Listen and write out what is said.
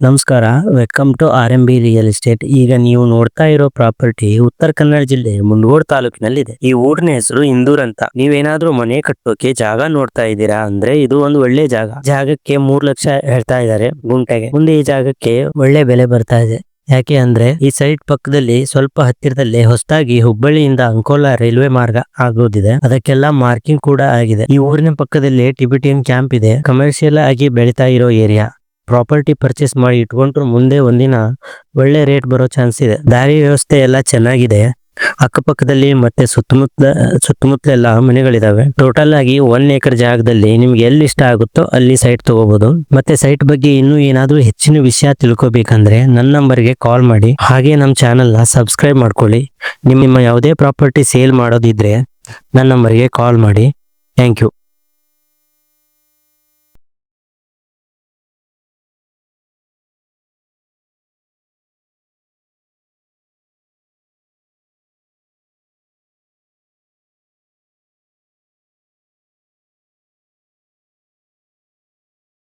ನಮಸ್ಕಾರ welcome to R M B real estate ಈಗ ನೀವು ನೋಡ್ತಾ ಇರೋ ಪ್ರಾಪರ್ಟಿ ಉತ್ತರ ಕನ್ನಡ ಜಿಲ್ಲೆ ಮುಂಡಗೋಡ್ ತಾಲೂಕಿನಲ್ಲಿದೆ. ಈ ಊರಿನ ಹೆಸರು ಇಂದೂರ್ ಅಂತ. ನೀವೇನಾದ್ರೂ ಮನೆ ಕಟ್ಟೋಕೆ ಜಾಗ ನೋಡ್ತಾ ಇದ್ದೀರಾ ಅಂದ್ರೆ ಇದು ಒಂದು ಒಳ್ಳೆ ಜಾಗ. ಜಾಗಕ್ಕೆ ಮೂರ್ ಲಕ್ಷ ಹೇಳ್ತಾ ಇದ್ದಾರೆ ಗುಂಟೆಗೆ. ಮುಂದೆ ಈ ಜಾಗಕ್ಕೆ ಒಳ್ಳೆ ಬೆಲೆ ಬರ್ತಾ ಇದೆ. ಯಾಕೆ ಅಂದ್ರೆ ಈ ಸೈಟ್ ಪಕ್ಕದಲ್ಲಿ ಸ್ವಲ್ಪ ಹತ್ತಿರದಲ್ಲಿ ಹೊಸದಾಗಿ ಹುಬ್ಬಳ್ಳಿಯಿಂದ ಅಂಕೋಲಾ ರೈಲ್ವೆ ಮಾರ್ಗ ಆಗೋದಿದೆ. ಅದಕ್ಕೆಲ್ಲ ಮಾರ್ಕಿಂಗ್ ಕೂಡ ಆಗಿದೆ. ಈ ಊರಿನ ಪಕ್ಕದಲ್ಲಿ ಟಿಬಿಟಿಯನ್ ಕ್ಯಾಂಪ್ ಇದೆ. ಕಮರ್ಷಿಯಲ್ ಆಗಿ ಬೆಳೀತಾ ಇರೋ ಏರಿಯಾ ಪ್ರಾಪರ್ಟಿ ಪರ್ಚೇಸ್ ಮಾಡಿ ಇಟ್ಕೊಂಡ್ರು ಮುಂದೆ ಒಂದಿನ ಒಳ್ಳೆ ರೇಟ್ ಬರೋ ಚಾನ್ಸ್ ಇದೆ. ದಾರಿ ವ್ಯವಸ್ಥೆ ಎಲ್ಲ ಚೆನ್ನಾಗಿದೆ. ಅಕ್ಕಪಕ್ಕದಲ್ಲಿ ಮತ್ತೆ ಸುತ್ತಮುತ್ತ, ಸುತ್ತಮುತ್ತಲೆಲ್ಲ ಮನೆಗಳಿದಾವೆ. ಟೋಟಲ್ ಆಗಿ ಒನ್ ಏಕರ್ ಜಾಗದಲ್ಲಿ ನಿಮ್ಗೆ ಎಲ್ಲಿ ಇಷ್ಟ ಆಗುತ್ತೋ ಅಲ್ಲಿ ಸೈಟ್ ತಗೋಬಹುದು ಮತ್ತೆ ಸೈಟ್ ಬಗ್ಗೆ ಇನ್ನೂ ಏನಾದ್ರೂ ಹೆಚ್ಚಿನ ವಿಷಯ ತಿಳ್ಕೊಬೇಕಂದ್ರೆ ನನ್ನ ನಂಬರ್ಗೆ ಕಾಲ್ ಮಾಡಿ. ಹಾಗೆ ನಮ್ಮ ಚಾನೆಲ್ನ ಸಬ್ಸ್ಕ್ರೈಬ್ ಮಾಡ್ಕೊಳ್ಳಿ. ನಿಮ್ಮ ನಿಮ್ಮ ಯಾವುದೇ ಪ್ರಾಪರ್ಟಿ ಸೇಲ್ ಮಾಡೋದಿದ್ರೆ ನನ್ನ ನಂಬರ್ಗೆ ಕಾಲ್ ಮಾಡಿ. Thank you